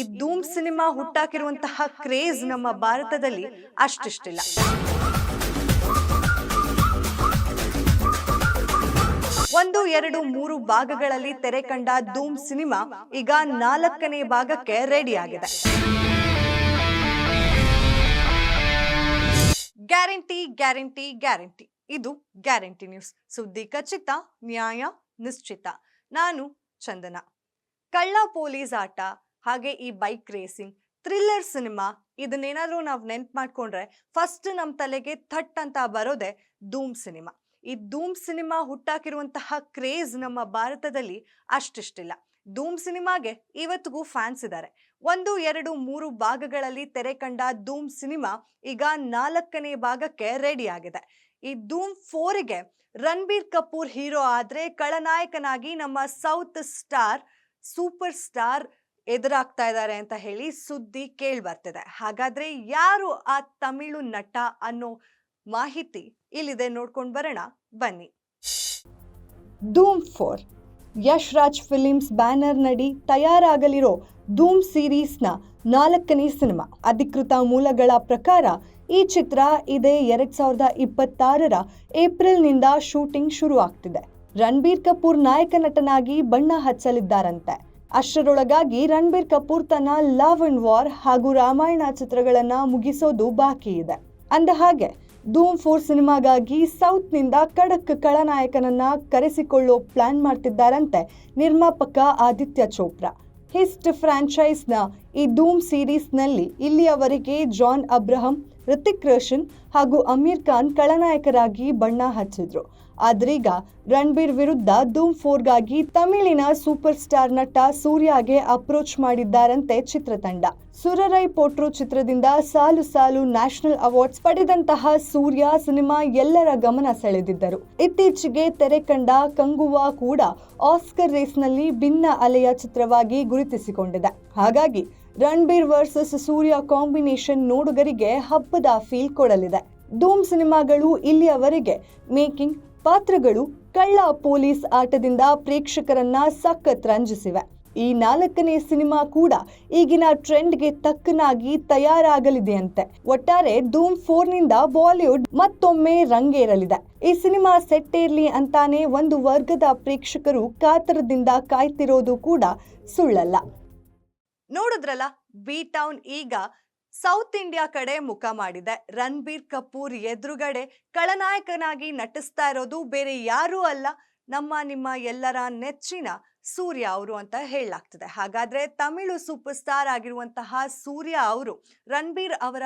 ಈ ಧೂಮ್ cinema ಹುಟ್ಟಾಕಿರುವಂತಹ craze ನಮ್ಮ ಭಾರತದಲ್ಲಿ ಅಷ್ಟಿಷ್ಟಿಲ್ಲ. ಒಂದು, ಎರಡು, ಮೂರು ಭಾಗಗಳಲ್ಲಿ ತೆರೆ ಕಂಡ ಧೂಮ್ ಸಿನಿಮಾ ಈಗ ನಾಲ್ಕನೇ ಭಾಗಕ್ಕೆ ರೆಡಿ ಆಗಿದೆ. Guarantee guarantee guarantee. ಇದು ಗ್ಯಾರಂಟಿ ನ್ಯೂಸ್. ಸುದ್ದಿ ಖಚಿತ, ನ್ಯಾಯ ನಿಶ್ಚಿತ. ನಾನು ಚಂದನ. ಕಳ್ಳ ಪೊಲೀಸ್ ಆಟ ಹಾಗೆ ಈ ಬೈಕ್ ರೇಸಿಂಗ್ ಥ್ರಿಲ್ಲರ್ ಸಿನಿಮಾ ಇದನ್ನೇನಾದರೂ ನಾವು ನೆನ್ಪು ಮಾಡ್ಕೊಂಡ್ರೆ ಫಸ್ಟ್ ನಮ್ಮ ತಲೆಗೆ ಥಟ್ ಅಂತ ಬರೋದೆ ಧೂಮ್ ಸಿನಿಮಾ ಈ ಧೂಮ್ ಸಿನಿಮಾ ಹುಟ್ಟಾಕಿರುವಂತಹ ಕ್ರೇಜ್ ನಮ್ಮ ಭಾರತದಲ್ಲಿ ಅಷ್ಟಿಷ್ಟಿಲ್ಲ. ಧೂಮ್ ಸಿನಿಮಾಗೆ ಇವತ್ತಿಗೂ ಫ್ಯಾನ್ಸ್ ಇದ್ದಾರೆ ಒಂದು, ಎರಡು, ಮೂರು ಭಾಗಗಳಲ್ಲಿ ತೆರೆ ಕಂಡ ಧೂಮ್ ಸಿನಿಮಾ ಈಗ ನಾಲ್ಕನೇ ಭಾಗಕ್ಕೆ ರೆಡಿ ಆಗಿದೆ. ಈ ಧೂಮ್ ಫೋರಿಗೆ ರಣಬೀರ್ ಕಪೂರ್ ಹೀರೋ ಆದರೆ ಖಳನಾಯಕನಾಗಿ ನಮ್ಮ ಸೌತ್ ಸ್ಟಾರ್ ಸೂಪರ್ ಸ್ಟಾರ್ ಎದುರಾಗ್ತಾ ಇದ್ದಾರೆ ಅಂತ ಹೇಳಿ ಸುದ್ದಿ ಕೇಳಿ ಬರ್ತಿದೆ. ಹಾಗಾದ್ರೆ ಯಾರು ಆ ತಮಿಳು ನಟ ಅನ್ನೋ ಮಾಹಿತಿ ಇಲ್ಲಿದೆ ನೋಡ್ಕೊಂಡು ಬರೋಣ. ಬನ್ನಿ. Dhoom four. Yash Raj films banner ನಡಿ ತಯಾರಾಗಲಿರೋ ಧೂಮ್ ಸೀರೀಸ್ನ ನಾಲ್ಕನೇ ಸಿನಿಮಾ. ಅಧಿಕೃತ ಮೂಲಗಳ ಪ್ರಕಾರ ಈ ಚಿತ್ರ ಇದೇ ಎರಡ್ ಸಾವಿರದ ಇಪ್ಪತ್ತಾರರ ಏಪ್ರಿಲ್ನಿಂದ ಶೂಟಿಂಗ್ ಶುರು ಆಗ್ತಿದೆ ರಣಬೀರ್ ಕಪೂರ್ ನಾಯಕ ನಟನಾಗಿ ಬಣ್ಣ ಹಚ್ಚಲಿದ್ದಾರಂತೆ. ಅಷ್ಟರೊಳಗಾಗಿ ರಣಬೀರ್ ಕಪೂರ್ ತನ್ನ ಲವ್ ಅಂಡ್ ವಾರ್ ಹಾಗೂ ರಾಮಾಯಣ ಚಿತ್ರಗಳನ್ನು ಮುಗಿಸೋದು ಬಾಕಿ ಇದೆ. ಅಂದ ಹಾಗೆ, ಧೂಮ್ ಫೋರ್ ಸಿನಿಮಾಗಾಗಿ ಸೌತ್ನಿಂದ ಖಡಕ್ ಖಳನಾಯಕನನ್ನ ಕರೆಸಿಕೊಳ್ಳೋ ಪ್ಲಾನ್ ಮಾಡ್ತಿದ್ದಾರಂತೆ ನಿರ್ಮಾಪಕ ಆದಿತ್ಯ ಚೋಪ್ರಾ. ಹಿಸ್ಟ್ ಫ್ರಾಂಚೈಸ್ನ ಈ ಧೂಮ್ ಸೀರೀಸ್ನಲ್ಲಿ ಇಲ್ಲಿಯವರೆಗೆ ಜಾನ್ ಅಬ್ರಹಂ ಋತಿಕ್ ರೋಷನ್ ಹಾಗೂ ಅಮೀರ್ ಖಾನ್ ಖಳನಾಯಕರಾಗಿ ಬಣ್ಣ ಹಚ್ಚಿದ್ರು. ಆದ್ರೀಗ ರಣಬೀರ್ ವಿರುದ್ಧ ಧೂಮ್ ಫೋರ್ಗಾಗಿ ತಮಿಳಿನ ಸೂಪರ್ ಸ್ಟಾರ್ ನಟ ಸೂರ್ಯಗೆ ಅಪ್ರೋಚ್ ಮಾಡಿದ್ದಾರಂತೆ ಚಿತ್ರತಂಡ. ಸುರರೈ ಪೋಟ್ರು ಚಿತ್ರದಿಂದ ಸಾಲು ಸಾಲು ನ್ಯಾಷನಲ್ ಅವಾರ್ಡ್ಸ್ ಪಡೆದಂತಹ ಸೂರ್ಯ ಸಿನಿಮಾ ಎಲ್ಲರ ಗಮನ ಸೆಳೆದಿದ್ದರು. ಇತ್ತೀಚೆಗೆ ತೆರೆ ಕಂಡ ಕಂಗುವಾ ಕೂಡ ಆಸ್ಕರ್ ರೇಸ್ನಲ್ಲಿ ಭಿನ್ನ ಅಲೆಯ ಚಿತ್ರವಾಗಿ ಗುರುತಿಸಿಕೊಂಡಿದೆ. ಹಾಗಾಗಿ ರಣಬೀರ್ ವರ್ಸಸ್ ಸೂರ್ಯ ಕಾಂಬಿನೇಷನ್ ನೋಡುಗರಿಗೆ ಹಬ್ಬದ ಫೀಲ್ ಕೊಡಲಿದೆ. ಧೂಮ್ ಸಿನಿಮಾಗಳು ಇಲ್ಲಿಯವರೆಗೆ ಮೇಕಿಂಗ್ ಪಾತ್ರಗಳು ಕಳ್ಳ ಪೊಲೀಸ್ ಆಟದಿಂದ ಪ್ರೇಕ್ಷಕರನ್ನ ಸಖತ್ ರಂಜಿಸಿವೆ. ಈ ನಾಲ್ಕನೇ ಸಿನಿಮಾ ಕೂಡ ಈಗಿನ ಟ್ರೆಂಡ್ಗೆ ತಕ್ಕನಾಗಿ ತಯಾರಾಗಲಿದೆಯಂತೆ. ಒಟ್ಟಾರೆ ಧೂಮ್ ಫೋರ್ನಿಂದ ಬಾಲಿವುಡ್ ಮತ್ತೊಮ್ಮೆ ರಂಗೇರಲಿದೆ. ಈ ಸಿನಿಮಾ ಸೆಟ್ ಇರಲಿ ಅಂತಾನೆ ಒಂದು ವರ್ಗದ ಪ್ರೇಕ್ಷಕರು ಕಾತರದಿಂದ ಕಾಯ್ತಿರೋದು ಕೂಡ ಸುಳ್ಳಲ್ಲ. ನೋಡಿದ್ರಲ್ಲ ಬಿ ಟೌನ್ ಈಗ ಸೌತ್ ಇಂಡಿಯಾ ಕಡೆ ಮುಖ ಮಾಡಿದೆ. ರಣಬೀರ್ ಕಪೂರ್ ಎದುರುಗಡೆ ಖಳನಾಯಕನಾಗಿ ನಟಿಸ್ತಾ ಇರೋದು ಬೇರೆ ಯಾರೂ ಅಲ್ಲ, ನಮ್ಮ, ನಿಮ್ಮ ಎಲ್ಲರ ನೆಚ್ಚಿನ ಸೂರ್ಯ ಅವರು ಅಂತ ಹೇಳಲಾಗ್ತದೆ. ಹಾಗಾದ್ರೆ ತಮಿಳು ಸೂಪರ್ ಸ್ಟಾರ್ ಆಗಿರುವಂತಹ ಸೂರ್ಯ ಅವರು ರಣಬೀರ್ ಅವರ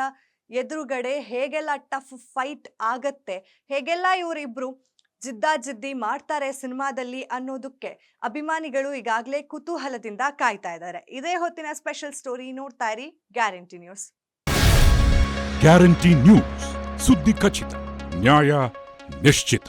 ಎದುರುಗಡೆ ಹೇಗೆಲ್ಲ ಟಫ್ ಫೈಟ್ ಆಗತ್ತೆ, ಹೇಗೆಲ್ಲ ಇವರಿಬ್ರು ಜಿದ್ದಾಜಿದ್ದಿ ಮಾಡ್ತಾರೆ ಸಿನಿಮಾದಲ್ಲಿ ಅನ್ನೋದಕ್ಕೆ. ಅಭಿಮಾನಿಗಳು ಈಗಾಗಲೇ ಕುತೂಹಲದಿಂದ ಕಾಯ್ತಾ ಇದ್ದಾರೆ. ಇದೇ ಹೊತ್ತಿನ ಸ್ಪೆಷಲ್ ಸ್ಟೋರಿ ನೋಡ್ತಾ ಇರಿ ಗ್ಯಾರಂಟಿ ನ್ಯೂಸ್. Guarantee news. ಸುದ್ದಿ ಖಚಿತ, ನ್ಯಾಯ ನಿಶ್ಚಿತ.